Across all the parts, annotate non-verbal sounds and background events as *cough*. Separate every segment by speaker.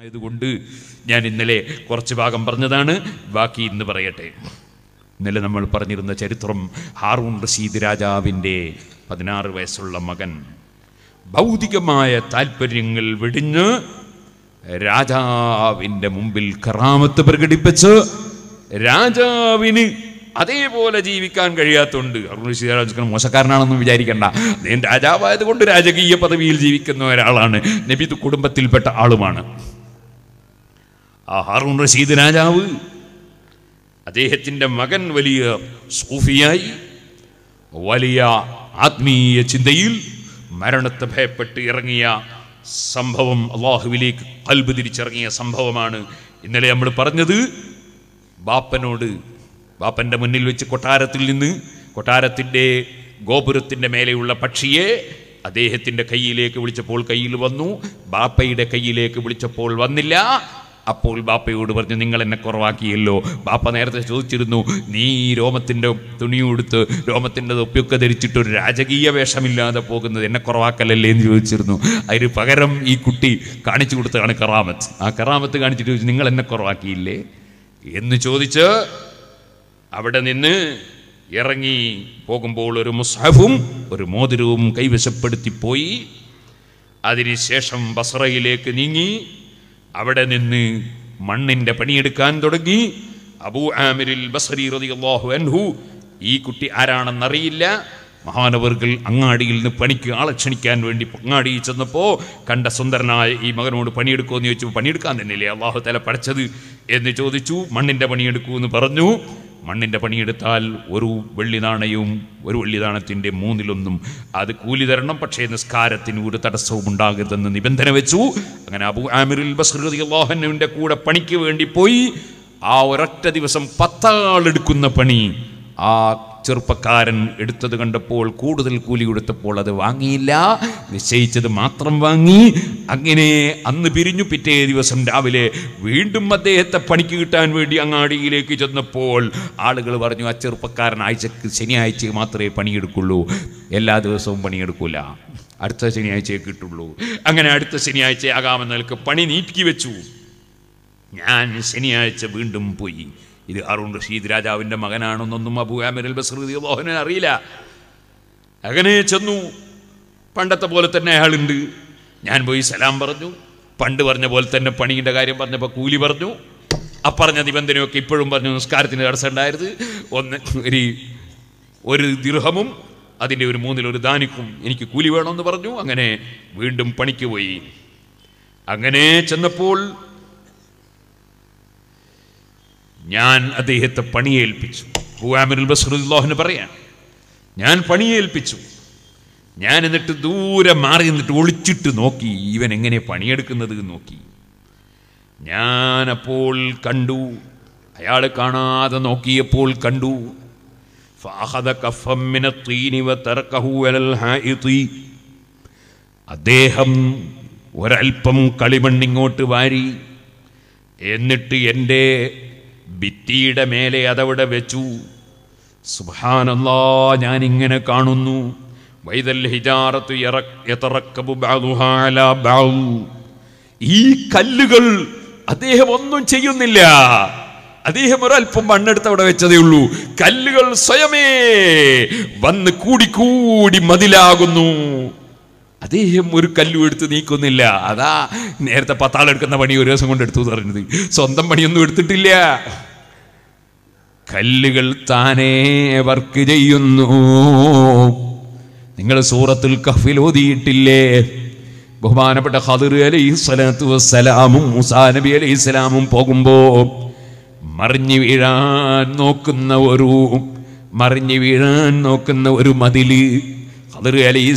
Speaker 1: ആയതുകൊണ്ട് ഞാൻ ഇന്നലെ കുറച്ച് ഭാഗം പറഞ്ഞതാണ്. ബാക്കി ഇന്ന് പറയട്ടെ. ഇന്നലെ നമ്മൾ പറഞ്ഞിരുന്ന ചരിത്രം ഹാറൂൺ റഷീദ് രാജാവിന്റെ പതിനാറ് വയസ്സുള്ള മകൻ ഭൗതികമായ താല്പര്യങ്ങൾ വെടിഞ്ഞ് രാജാവിന്റെ മുമ്പിൽ കറാമത്ത് പ്രകടിപ്പിച്ച് രാജാവിന് അതേപോലെ ജീവിക്കാൻ കഴിയാത്തതുകൊണ്ട് റഷീദ് രാജാവ് മോശക്കാരനാണെന്ന് വിചാരിക്കണ്ട. അദ്ദേഹം രാജാവായതുകൊണ്ട് രാജകീയ പദവിയിൽ ജീവിക്കുന്ന ഒരാളാണ്. നബിത് കുടുംബത്തിൽപ്പെട്ട ആളുമാണ്. ആ ഹാറൂൺ റഷീദ് രാജാവ് അദ്ദേഹത്തിന്റെ മകൻ വലിയ സൂഫിയായി വലിയ ആത്മീയ ചിന്തയിൽ മരണത്തെ ഭയപ്പെട്ട് ഇറങ്ങിയ സംഭവം അള്ളാഹുവിലേക്ക് കൽബ് തിരിച്ചിറങ്ങിയ സംഭവമാണ്. ഇന്നലെ നമ്മൾ പറഞ്ഞത് ബാപ്പനോട് ബാപ്പന്റെ മുന്നിൽ വെച്ച് കൊട്ടാരത്തിൽ നിന്ന് കൊട്ടാരത്തിന്റെ ഗോപുരത്തിന്റെ മേലെയുള്ള പക്ഷിയെ അദ്ദേഹത്തിന്റെ കയ്യിലേക്ക് വിളിച്ചപ്പോൾ കയ്യിൽ വന്നു. ബാപ്പയുടെ കയ്യിലേക്ക് വിളിച്ചപ്പോൾ വന്നില്ല. അപ്പോൾ ബാപ്പയോട് പറഞ്ഞു നിങ്ങൾ എന്നെ കുറവാക്കിയല്ലോ. ബാപ്പ നേരത്തെ ചോദിച്ചിരുന്നു നീ ഈ രോമത്തിന്റെ തുണിയുടുത്ത് രോമത്തിന്റെ തൊപ്പിയൊക്കെ ധരിച്ചിട്ട് ഒരു രാജകീയ വേഷമില്ലാതെ പോകുന്നത് എന്നെ കുറവാക്കലല്ലേ എന്ന് ചോദിച്ചിരുന്നു. അതിന് പകരം ഈ കുട്ടി കാണിച്ചു കൊടുത്തതാണ് കറാമത്ത്. ആ കറാമത്ത് കാണിച്ചിട്ട് ചോദിച്ചു നിങ്ങൾ എന്നെ കുറവാക്കിയില്ലേ? എന്ന് ചോദിച്ച് അവിടെ നിന്ന് ഇറങ്ങി പോകുമ്പോൾ ഒരു മുസാഫും ഒരു മോതിരവും കൈവശപ്പെടുത്തി പോയി അതിനുശേഷം ബസറയിലേക്ക് നീങ്ങി അവിടെ നിന്ന് മണ്ണിന്റെ പണിയെടുക്കാൻ തുടങ്ങി. അബൂ ആമിരിൽ ബസരി റളിയല്ലാഹു അൻഹു. ഈ കുട്ടി ആരാണെന്നറിയില്ല. മഹാനവർകൾ അങ്ങാടിയിൽ നിന്ന് പണിക്ക് ആളെ ക്ഷണിക്കാൻ വേണ്ടി അങ്ങാടിയിൽ ചെന്നപ്പോൾ കണ്ട സുന്ദരനായ ഈ മകനോട് പണിയെടുക്കുമെന്ന് ചോദിച്ചു പണിയെടുക്കാൻ തന്നെയല്ലേ അള്ളാഹു തല പഠിച്ചത് എന്ന് ചോദിച്ചു. മണ്ണിന്റെ പണിയെടുക്കൂ എന്ന് പറഞ്ഞു. മണ്ണിന്റെ പണിയെടുത്താൽ ഒരു വെള്ളി നാണയവും ഒരു വെള്ളി നാണയത്തിന്റെ മൂന്നിലൊന്നും അത് കൂലി തരണം. പക്ഷേ നിസ്കാരത്തിന് ഒരു തടസ്സവും ഉണ്ടാകരുതെന്ന് നിബന്ധന വെച്ചു. അങ്ങനെ അബു ആമിറുൽ ബസ്റുദ്ദാഹനുവിന്റെ കൂടെ പണിക്ക് വേണ്ടി പോയി. ആ ഒരൊറ്റ ദിവസം പത്താളെടുക്കുന്ന പണി ആ ചെറുപ്പക്കാരൻ എടുത്തത് കണ്ടപ്പോൾ കൂടുതൽ കൂലി കൊടുത്തപ്പോൾ അത് വാങ്ങിയില്ല. നിശ്ചയിച്ചത് മാത്രം വാങ്ങി. അങ്ങനെ അന്ന് പിരിഞ്ഞു പിറ്റേ ദിവസം രാവിലെ വീണ്ടും അദ്ദേഹത്തെ പണിക്ക് കിട്ടാൻ വേണ്ടി അങ്ങാടിയിലേക്ക് ചെന്നപ്പോൾ ആളുകൾ പറഞ്ഞു ആ ചെറുപ്പക്കാരൻ ആഴ്ചക്ക് ശനിയാഴ്ച മാത്രമേ പണിയെടുക്കുള്ളൂ. എല്ലാ ദിവസവും പണിയെടുക്കൂല. അടുത്ത ശനിയാഴ്ചയെ കിട്ടുള്ളൂ. അങ്ങനെ അടുത്ത ശനിയാഴ്ച ആകാമെന്ന നിലയ്ക്ക് പണി നീക്കി വെച്ചു. ഞാൻ ശനിയാഴ്ച വീണ്ടും പോയി. ഇത് അറുൺ റഷീദ് രാജാവിന്റെ മകനാണെന്നൊന്നും അബു ആമിർ ബസ്രീ മോഹനെ അറിയില്ല. അങ്ങനെ ചെന്നു. പണ്ടത്തെ പോലെ തന്നെ അയാളുണ്ട്. ഞാൻ പോയി സലാം പറഞ്ഞു. പണ്ട് പറഞ്ഞ പോലെ തന്നെ പണിയുടെ കാര്യം പറഞ്ഞപ്പോൾ കൂലി പറഞ്ഞു. അപ്പറഞ്ഞ നിബന്ധനയൊക്കെ ഇപ്പോഴും പറഞ്ഞു. നിസ്കാരത്തിന് തടസ്സം ഉണ്ടായത് ഒന്ന് ഒരു ഒരു ദിർഹമും അതിന്റെ ഒരു മൂന്നിലൊരു ദാനിക്കും എനിക്ക് കൂലി വേണമെന്ന് പറഞ്ഞു. അങ്ങനെ വീണ്ടും പണിക്ക് പോയി. അങ്ങനെ ചെന്നപ്പോൾ ഞാൻ അദ്ദേഹത്തെ പണിയേൽപ്പിച്ചു. ഹുവാമിനുൽ ബസ്റുല്ലാഹിന് പറയാൻ ഞാൻ പണിയേൽപ്പിച്ചു. ഞാൻ എന്നിട്ട് ദൂരെ മാറി നിന്നിട്ട് ഒളിച്ചിട്ട് നോക്കി. ഇവൻ എങ്ങനെ പണിയെടുക്കുന്നത് നോക്കി. ഞാൻ അപ്പോൾ കണ്ടു അയാൾ കാണാതെ നോക്കിയപ്പോൾ കണ്ടു. അദ്ദേഹം ഒരൽപ്പം കളിമണ്ണിങ്ങോട്ട് വാരി എന്നിട്ട് എന്റെ ഭിത്തിയുടെ മേലെ അതവിടെ വെച്ചു. സുഹാനല്ലാ ഞാൻ ഇങ്ങനെ കാണുന്നു. വൈദൽ. ഈ കല്ലുകൾ അദ്ദേഹം ഒന്നും ചെയ്യുന്നില്ല. അദ്ദേഹം ഒരല്പം മണ്ണെടുത്ത് അവിടെ വെച്ചതേ ഉള്ളൂ. കല്ലുകൾ സ്വയമേ വന്ന് കൂടിക്കൂടി മതിലാകുന്നു. അദ്ദേഹം ഒരു കല്ലും എടുത്ത് നീക്കുന്നില്ല. അതാ നേരത്തെ പത്താളെടുക്കുന്ന പണി ഒരു ദിവസം കൊണ്ട് എടുത്തു പറഞ്ഞത്. സ്വന്തം പണിയൊന്നും എടുത്തിട്ടില്ല. കല്ലുകൾ താനേ വർക്ക് ചെയ്യുന്നു. നിങ്ങൾ സൂറത്തുൽ കഫിൽ ഓതിയിട്ടില്ലേ? ബഹുമാനപ്പെട്ട ഹദർ അലൈഹി സ്വലാത്തു വസ്സലാമും മുസാ നബി അലൈഹി സ്വലാമും പോകുമ്പോ മറിഞ്ഞു വീഴാൻ നോക്കുന്ന ഒരു മറിഞ്ഞു വീഴാൻ നോക്കുന്ന ഒരു മതിൽ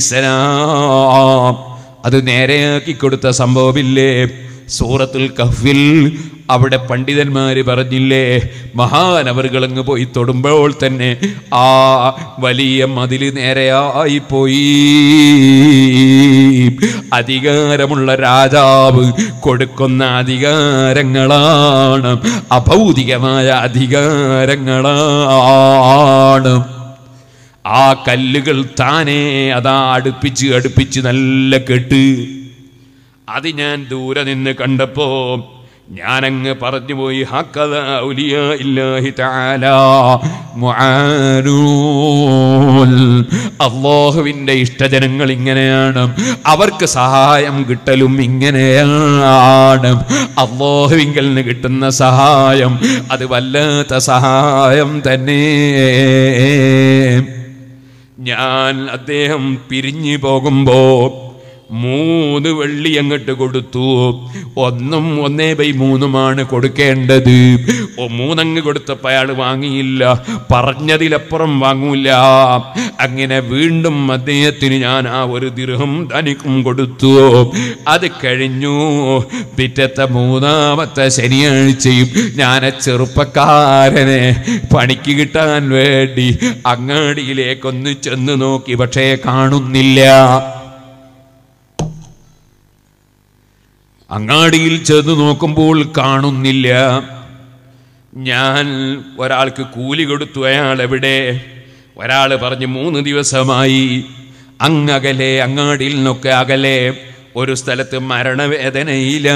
Speaker 1: സ്വലാം അത് നേരെയാക്കി കൊടുത്ത സംഭവമില്ലേ? സൂറത്തുൽ കഹ്ഫിൽ അവിടെ പണ്ഡിതന്മാര് പറഞ്ഞില്ലേ മഹാനവറുകളങ്ങ് പോയി തൊടുമ്പോൾ തന്നെ ആ വലിയ മതിൽ നേരെയായി പോയി. അധികാരമുള്ള രാജാവ് കൊടുക്കുന്ന അധികാരങ്ങളാണ് അഭൗതികമായ അധികാരങ്ങളാണ്. ആ കല്ലുകൾ താനേ അതാ അടുപ്പിച്ച് അടുപ്പിച്ച് നല്ല കെട്ട്. അത് ഞാൻ ദൂരെ നിന്ന് കണ്ടപ്പോ ഞാനങ്ങ് പറഞ്ഞുപോയി പോയി. അള്ളാഹുവിന്റെ ഇഷ്ടജനങ്ങൾ ഇങ്ങനെയാണ് അവർക്ക് സഹായം കിട്ടലും ഇങ്ങനെയാണ്. അള്ളാഹുവിങ്കൽ നിന്ന് കിട്ടുന്ന സഹായം അത് വല്ലാത്ത സഹായം തന്നെ. ഞാൻ അദ്ദേഹം പിരിഞ്ഞു പോകുമ്പോ മൂന്ന് വെള്ളി അങ്ങോട്ട് കൊടുത്തു. ഒന്നും ഒന്നേ ബൈ മൂന്നുമാണ് കൊടുക്കേണ്ടത്. മൂന്നങ്ങ് കൊടുത്തപ്പോൾ അയാൾ വാങ്ങിയില്ല. പറഞ്ഞതിലപ്പുറം വാങ്ങൂല. അങ്ങനെ വീണ്ടും അദ്ദേഹത്തിന് ഞാൻ ആ ഒരു ദിർഹം തനിക്കും കൊടുത്തു. അത് കഴിഞ്ഞു. പിറ്റത്തെ മൂന്നാമത്തെ ശനിയാഴ്ചയും ഞാൻ ചെറുപ്പക്കാരനെ പണിക്ക് കിട്ടാൻ വേണ്ടി അങ്ങാടിയിലേക്കൊന്ന് ചെന്ന് നോക്കി പക്ഷേ കാണുന്നില്ല. അങ്ങാടിയിൽ ചെന്ന് നോക്കുമ്പോൾ കാണുന്നില്ല. ഞാൻ ഒരാൾക്ക് കൂലി കൊടുത്തു അയാൾ എവിടെ ഒരാൾ പറഞ്ഞു മൂന്ന് ദിവസമായി അങ്ങകലെ അങ്ങാടിയിൽ നിന്നൊക്കെ അകലെ ഒരു സ്ഥലത്ത് മരണവേദനയിലാണ്.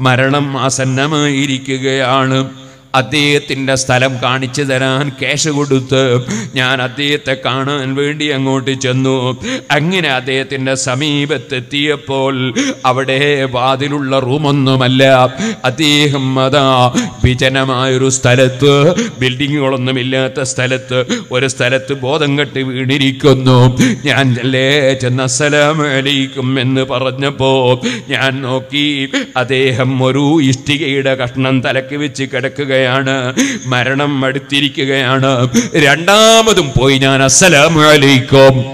Speaker 1: മരണം ആസന്നമായിരിക്കുകയാണ്. അദ്ദേഹത്തിന്റെ സ്ഥലം കാണിച്ചു തരാൻ ക്യാഷ് കൊടുത്ത് ഞാൻ അദ്ദേഹത്തെ കാണാൻ വേണ്ടി അങ്ങോട്ട് ചെന്നു. അങ്ങനെ അദ്ദേഹത്തിന്റെ സമീപത്തെത്തിയപ്പോൾ അവിടെ വാതിലുള്ള റൂമൊന്നുമല്ല. അദ്ദേഹം അതാ വിജനമായൊരു സ്ഥലത്ത് ബിൽഡിങ്ങുകളൊന്നുമില്ലാത്ത സ്ഥലത്ത് ഒരു സ്ഥലത്ത് ബോധം കെട്ടി വീണിരിക്കുന്നു. ഞാൻ അല്ലേ ചെന്ന സ്ഥലമേലിക്കും എന്ന് പറഞ്ഞപ്പോൾ ഞാൻ നോക്കി അദ്ദേഹം ഒരു ഇഷ്ടികയുടെ കഷ്ണം തലക്ക് വെച്ച് കിടക്കുകയാണ്. മരണം അടുത്തിരിക്കുകയാണ്. രണ്ടാമതും പോയി ഞാൻ അസ്സലാമലൈക്കും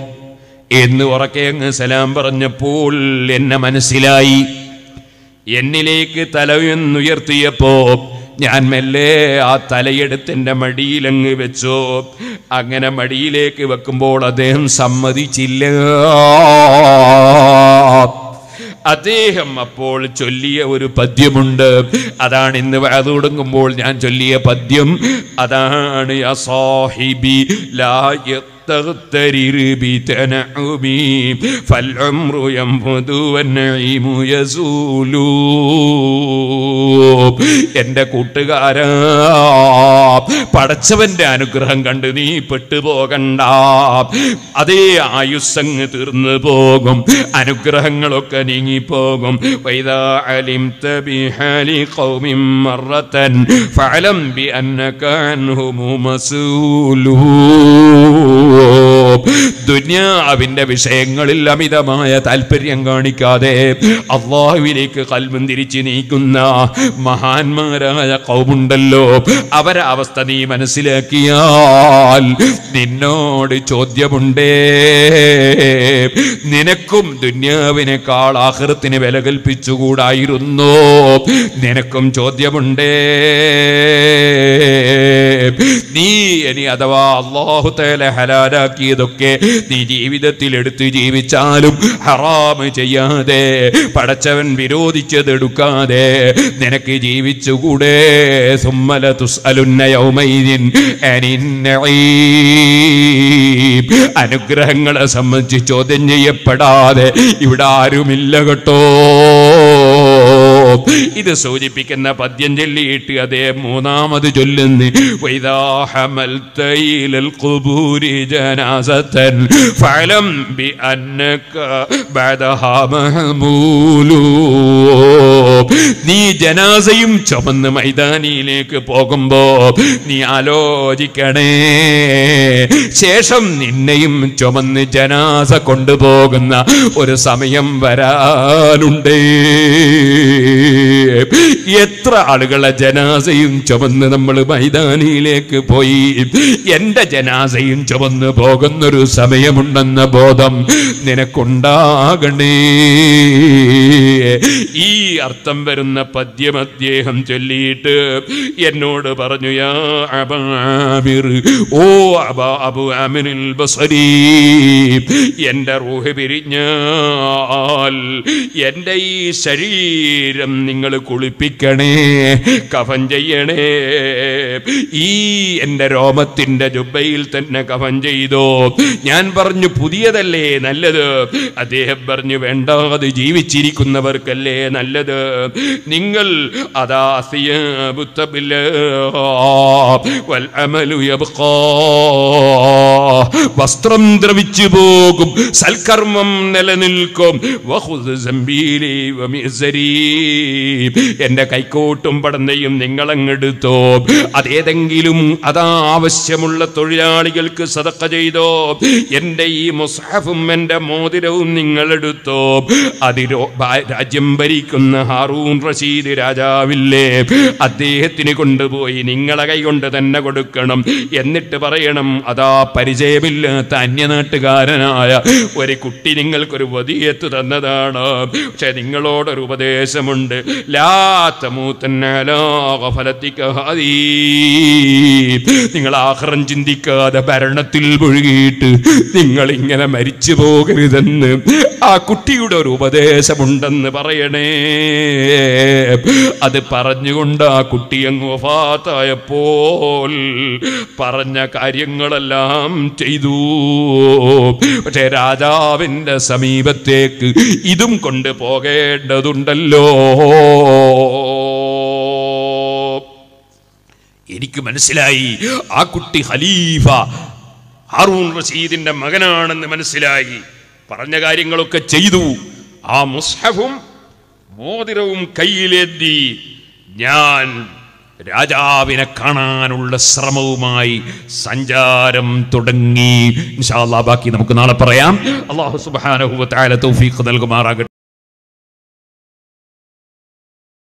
Speaker 1: എന്ന് ഉറക്കെ അങ്ങ് സലാം പറഞ്ഞപ്പോൾ എന്നെ മനസ്സിലായി. എന്നിലേക്ക് തലയെന്നുയർത്തിയപ്പോ ഞാൻ മെല്ലെ ആ തലയെടുത്ത് മടിയിലങ്ങ് വെച്ചോ. അങ്ങനെ മടിയിലേക്ക് വെക്കുമ്പോൾ അദ്ദേഹം സമ്മതിച്ചില്ല. അദ്ദേഹം അപ്പോൾ ചൊല്ലിയ ഒരു പദ്യമുണ്ട്. അതാണ് ഇന്ന് അത് തുടങ്ങുമ്പോൾ ഞാൻ ചൊല്ലിയ പദ്യം. അതാണ് ലാ تغترر بتنعمي فالعمر ينفذ والنعيم يزول എന്റെ കൂട്ടുകാരാ പടച്ചവന്റെ അനുഗ്രഹം കണ്ട് നീ പെട്ടുപോകണ്ട അതേ ആയുസ്സങ്ങ് തീർന്നു പോകും അനുഗ്രഹങ്ങളൊക്കെ നീങ്ങിപ്പോകും വൈദാ അലിംത ബിഹാലി ഖൗമിൻ മറത്തൻ ഫഅലം ബിഅന്നക അൻഹും മസൂലൂ Oh. ദുന്യാവിന്റെ വിഷയങ്ങളിൽ അമിതമായ താല്പര്യം കാണിക്കാതെ അള്ളാഹുവിലേക്ക് കൽവും തിരിച്ചു നീക്കുന്ന മഹാന്മാരായ കൗമുണ്ടല്ലോ. അവരെ അവസ്ഥ നീ മനസ്സിലാക്കിയാൽ നിന്നോട് ചോദ്യമുണ്ടേ. നിനക്കും ദുന്യാവിനേക്കാൾ ആഹൃത്തിന് വില കൽപ്പിച്ചുകൂടായിരുന്നോ? നിനക്കും ചോദ്യമുണ്ടേ. നീ ഇനി അഥവാ അള്ളാഹു തേല ഹലാലാക്കിയതൊക്കെ നീ ജീവിതത്തിൽ എടുത്ത് ജീവിച്ചാലും ഹറാമ് ചെയ്യാതെ പടച്ചവൻ വിരോധിച്ചത് എടുക്കാതെ നിനക്ക് ജീവിച്ചുകൂടെ. സുമ്മല തുസ്അലുന്ന യൗമൈദിൻ അനിൻ അനുഗ്രഹങ്ങളെ സംബന്ധിച്ച് ചോദ്യം ചെയ്യപ്പെടാതെ ഇവിടെ ആരുമില്ല കേട്ടോ. *laughs* ഇത് സൂചിപ്പിക്കുന്ന പദ്യം ചൊല്ലിയിട്ട് അതേ മൂന്നാമത് ചൊല്ലുന്നു. നീ ജനാസയും ചുമന്ന് മൈതാനിയിലേക്ക് പോകുമ്പോ നീ ആലോചിക്കണേ. ശേഷം നിന്നെയും ചുമന്ന് ജനാസ കൊണ്ടുപോകുന്ന ഒരു സമയം വരാനുണ്ടേ. എത്ര ആളുകളെ ജനാസയും ചുമന്ന് നമ്മൾ മൈതാനിയിലേക്ക് പോയി. എന്റെ ജനാസയും ചുമന്ന് പോകുന്നൊരു സമയമുണ്ടെന്ന ബോധം നിനക്കുണ്ടാകണേ. ഈ അർത്ഥം വരുന്ന പദ്യം അദ്ദേഹം ചൊല്ലിയിട്ട് എന്നോട് പറഞ്ഞു യാ അബാമിർ ഓ അബാ അബു റൂഹ് പിരിഞ്ഞാൽ എന്റെ ഈ ശരീരം നിങ്ങൾ കുളിപ്പിക്കണേ കഫൻ ചെയ്യണേ. ഈ എന്റെ രോമത്തിന്റെ ജുബയിൽ തന്നെ കഫൻ ചെയ്തോ. ഞാൻ പറഞ്ഞു പുതിയതല്ലേ നല്ലത്. അദ്ദേഹം പറഞ്ഞു വേണ്ട അത് ജീവിച്ചിരിക്കുന്നവർക്കല്ലേ നല്ലത്. നിങ്ങൾ അതാ. വസ്ത്രം ദ്രവിച്ചു പോകും സൽക്കർമ്മം നിലനിൽക്കും. എന്റെ കൈക്കോട്ടും പടന്നയും നിങ്ങളങ്ങെടുത്തോ. അതേതെങ്കിലും അതാ ആവശ്യമുള്ള തൊഴിലാളികൾക്ക് സതക്ക ചെയ്തോ. എന്റെ ഈ മുസാഫും എന്റെ മോതിരവും നിങ്ങളെടുത്തോ. അതിരോ രാജ്യം ഭരിക്കുന്ന ഹാറൂൺ റഷീദ് രാജാവില്ലേ? അദ്ദേഹത്തിന് കൊണ്ടുപോയി നിങ്ങളെ കൈകൊണ്ട് തന്നെ കൊടുക്കണം. എന്നിട്ട് പറയണം അതാ പരിചയമില്ലാത്ത അന്യനാട്ടുകാരനായ ഒരു കുട്ടി നിങ്ങൾക്കൊരു വതിയത്ത് തന്നതാണ്. പക്ഷെ നിങ്ങളോടൊരു ഉപദേശമുണ്ട്. നിങ്ങൾ ആഹ്റം ചിന്തിക്കാതെ ഭരണത്തിൽ മുഴുകിയിട്ട് നിങ്ങൾ ഇങ്ങനെ മരിച്ചു പോകരുതെന്ന് ആ കുട്ടിയുടെ ഒരു ഉപദേശമുണ്ടെന്ന് പറയണേ. അത് പറഞ്ഞുകൊണ്ട് ആ കുട്ടി അങ്ങ് വഫാത്തായപ്പോൾ പറഞ്ഞ കാര്യങ്ങളെല്ലാം ചെയ്തു. പക്ഷെ രാജാവിന്റെ സമീപത്തേക്ക് ഇതും കൊണ്ട് പോകേണ്ടതുണ്ടല്ലോ. എനിക്ക് മനസ്സിലായി ആ കുട്ടി ഖലീഫ ഹാറൂൺ റഷീദിന്റെ മകനാണെന്ന് മനസ്സിലായി. പറഞ്ഞ കാര്യങ്ങളൊക്കെ ചെയ്തു. ആ മുസ്ഹഫും മോതിരവും കയ്യിലേന്തി ഞാൻ രാജാവിനെ കാണാനുള്ള ശ്രമവുമായി സഞ്ചാരം തുടങ്ങി. ബാക്കി നമുക്ക് നാളെ പറയാം. അള്ളാഹു തആല തൗഫീഖ് നൽകുമാറാകട്ടെ.